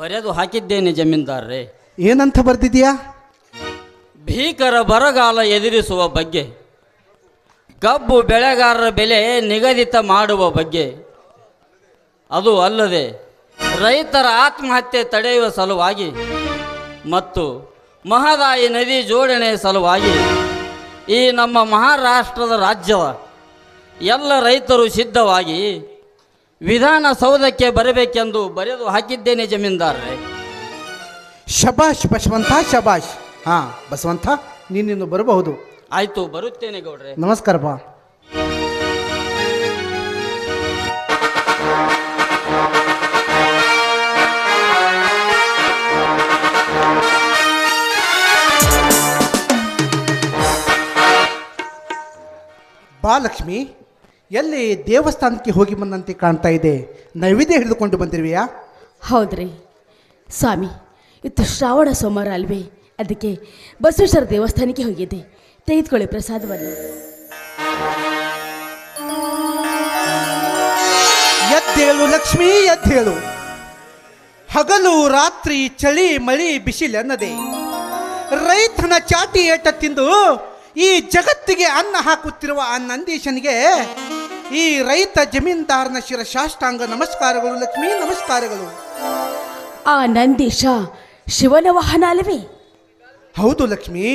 ಬರೆದು ಹಾಕಿದ್ದೇನೆ ಜಮೀನ್ದಾರ್ರೆ. ಏನಂತ ಬರ್ದಿದ್ಯಾ? ಭೀಕರ ಬರಗಾಲ ಎದುರಿಸುವ ಬಗ್ಗೆ ಕಬ್ಬು ಬೆಳೆಗಾರರ ಬೆಲೆ ನಿಗದಿತ ಮಾಡುವ ಬಗ್ಗೆ. ಅದು ಅಲ್ಲದೆ ರೈತರ ಆತ್ಮಹತ್ಯೆ ತಡೆಯುವ ಸಲುವಾಗಿ ಮತ್ತು ಮಹದಾಯಿ ನದಿ ಜೋಡಣೆ ಸಲುವಾಗಿ ಈ ನಮ್ಮ ಮಹಾರಾಷ್ಟ್ರದ ರಾಜ್ಯದ ಎಲ್ಲ ರೈತರು ಸಿದ್ಧವಾಗಿ ವಿಧಾನಸೌಧಕ್ಕೆ ಬರಬೇಕೆಂದು ಬರೆದು ಹಾಕಿದ್ದೇನೆ ಜಮೀನ್ದಾರ್ರೆ. ಶಬಾಷ್ ಬಸವಂತ ಶಬಾಷ್. ಹಾ ಬಸವಂತ ನೀನಿನ್ನು ಬರಬಹುದು. ಆಯ್ತು ಬರುತ್ತೇನೆ ಗೌಡ್ರೆ. ನಮಸ್ಕಾರ ಬಾ. ಬಾ ಲಕ್ಷ್ಮಿ ಎಲ್ಲಿ ದೇವಸ್ಥಾನಕ್ಕೆ ಹೋಗಿ ಬಂದಂತೆ ಕಾಣ್ತಾ ಇದೆ. ನೈವೇದ್ಯ ಹಿಡಿದುಕೊಂಡು ಬಂದಿರುವೆಯಾ? ಹೌದ್ರಿ. ಸ್ವಾಮಿ ಇತ್ತು ಶ್ರಾವಣ ಸೋಮವಾರ ಅಲ್ವೇ? ಅದಕ್ಕೆ ಬಸವೇಶ್ವರ ದೇವಸ್ಥಾನಕ್ಕೆ ಹೋಗಿದ್ದೆ. ತೆಗೆದುಕೊಳ್ಳಿ ಪ್ರಸಾದವನ್ನು. ಎದ್ದೇಳು ಲಕ್ಷ್ಮೀ ಎದ್ದೇಳು. ಹಗಲು ರಾತ್ರಿ ಚಳಿ ಮಳಿ ಬಿಸಿಲೆನ್ನದೆ ರೈತನ ಚಾಟಿ ಏಟ ತಿಂದು ಈ ಜಗತ್ತಿಗೆ ಅನ್ನ ಹಾಕುತ್ತಿರುವ ಆ ನಂದೀಶನಿಗೆ ಈ ರೈತ ಜಮೀನ್ದಾರನ ಶಿರ ಸಾಷ್ಟಾಂಗ ನಮಸ್ಕಾರಗಳು ಲಕ್ಷ್ಮೀ ನಮಸ್ಕಾರಗಳು. ಆ ನಂದೀಶ ಶಿವನ ವಾಹನ ಅಲ್ವೇ ಹೌದು ಲಕ್ಷ್ಮಿ.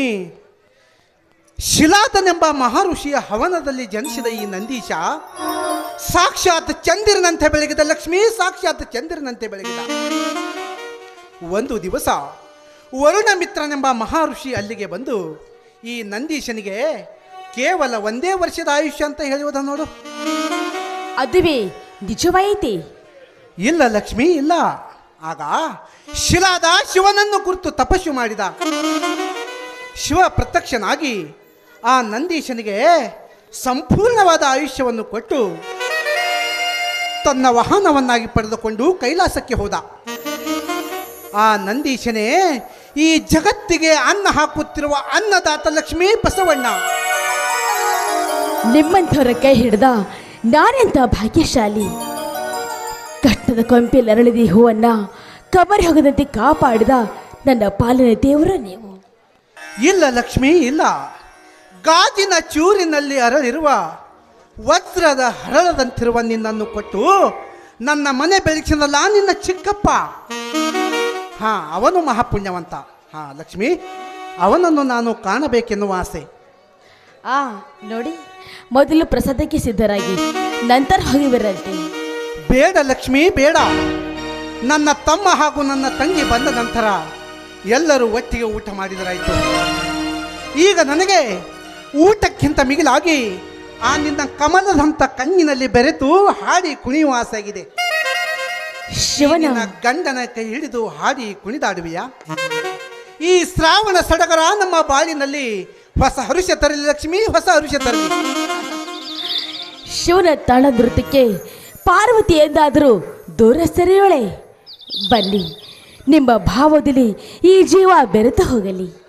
ಶಿಲಾತನೆಂಬ ಮಹರ್ಷಿಯ ಹವನದಲ್ಲಿ ಜನಿಸಿದ ಈ ನಂದೀಶ ಸಾಕ್ಷಾತ್ ಚಂದಿರನಂತೆ ಬೆಳಗಿದ ಲಕ್ಷ್ಮೀ ಸಾಕ್ಷಾತ್ ಚಂದಿರನಂತೆ ಬೆಳಗಿದ. ಒಂದು ದಿವಸ ವರುಣ ಮಿತ್ರನೆಂಬ ಮಹರ್ಷಿ ಅಲ್ಲಿಗೆ ಬಂದು ಈ ನಂದೀಶನಿಗೆ ಕೇವಲ ಒಂದೇ ವರ್ಷದ ಆಯುಷ್ಯ ಅಂತ ಹೇಳುವುದ ನೋಡು. ಅದುವೇ ನಿಜವಾಯಿತೆ? ಇಲ್ಲ ಲಕ್ಷ್ಮಿ ಇಲ್ಲ. ಆಗ ಶಿಲಾದ ಶಿವನನ್ನು ಕುರಿತು ತಪಸ್ಸು ಮಾಡಿದ. ಶಿವ ಪ್ರತ್ಯಕ್ಷನಾಗಿ ಆ ನಂದೀಶನಿಗೆ ಸಂಪೂರ್ಣವಾದ ಆಯುಷ್ಯವನ್ನು ಕೊಟ್ಟು ತನ್ನ ವಾಹನವನ್ನಾಗಿ ಪಡೆದುಕೊಂಡು ಕೈಲಾಸಕ್ಕೆ ಹೋದ. ಆ ನಂದೀಶನೇ ಈ ಜಗತ್ತಿಗೆ ಅನ್ನ ಹಾಕುತ್ತಿರುವ ಅನ್ನದಾತ ಲಕ್ಷ್ಮೀ ಬಸವಣ್ಣ. ನಿಮ್ಮಂಥವರ ಕೈ ಹಿಡ್ದ ನಾನೆಂಥ ಭಾಗ್ಯಶಾಲಿ? ಕಟ್ಟದ ಕೊಂಪೆಲ್ಲರಳಿದ ಹೂವನ್ನ ಕಬರಿ ಹೋಗದಂತೆ ಕಾಪಾಡಿದ ನನ್ನ ಪಾಲನೆ ದೇವರ ನೀವು. ಇಲ್ಲ ಲಕ್ಷ್ಮಿ, ಇಲ್ಲ. ಗಾಜಿನ ಚೂರಿನಲ್ಲಿ ಅರಳಿರುವ, ವಜ್ರದ ಹರಳದಂತಿರುವ ನಿನ್ನನ್ನು ಕೊಟ್ಟು ನನ್ನ ಮನೆ ಬೆಳಗಿಸಿದಲ್ಲ ನಿನ್ನ ಚಿಕ್ಕಪ್ಪ. ಹಾ, ಅವನು ಮಹಾಪುಣ್ಯವಂತ. ಹಾ, ಲಕ್ಷ್ಮಿ, ಅವನನ್ನು ನಾನು ಕಾಣಬೇಕೆನ್ನುವ ಆಸೆ. ಆ ನೋಡಿ ಮೊದಲು ಪ್ರಸಾದಕ್ಕೆ ಸಿದ್ಧರಾಗಿ ನಂತರ ಹೋಗಿ ಬರಂತೆ ಬೇಡ ಲಕ್ಷ್ಮಿ ಬೇಡ. ನನ್ನ ತಮ್ಮ ಹಾಗೂ ನನ್ನ ತಂಗಿ ಬಂದ ನಂತರ ಎಲ್ಲರೂ ಒಟ್ಟಿಗೆ ಊಟ ಮಾಡಿದರಾಯಿತು. ಈಗ ನನಗೆ ಊಟಕ್ಕಿಂತ ಮಿಗಿಲಾಗಿ ಆ ನಿನ್ನ ಕಮಲದಂಥ ಕಣ್ಣಿನಲ್ಲಿ ಬೆರೆತು ಹಾಡಿ ಕುಣಿಯುವ ಆಸೆಯಾಗಿದೆ ಶಿವನ ಗಂಡನ ಕೈ ಹಿಡಿದು ಹಾಡಿ ಕುಣಿದಾಡುವೆಯಾ? ಈ ಶ್ರಾವಣ ಸಡಗರ ನಮ್ಮ ಬಾಳಿನಲ್ಲಿ ಹೊಸ ಹರುಷ ತರಲಿ ಲಕ್ಷ್ಮಿ, ಹೊಸ ಹರುಷ ತರಲಿ. ಶಿವನ ತಾಳ ನೃತ್ಯಕ್ಕೆ ಪಾರ್ವತಿ ಎಂದಾದರೂ ದೂರ ಸರಿಯೋಳೆ. ಬನ್ನಿ, ನಿಮ್ಮ ಭಾವದಲ್ಲಿ ಈ ಜೀವ ಬೆರೆತು ಹೋಗಲಿ.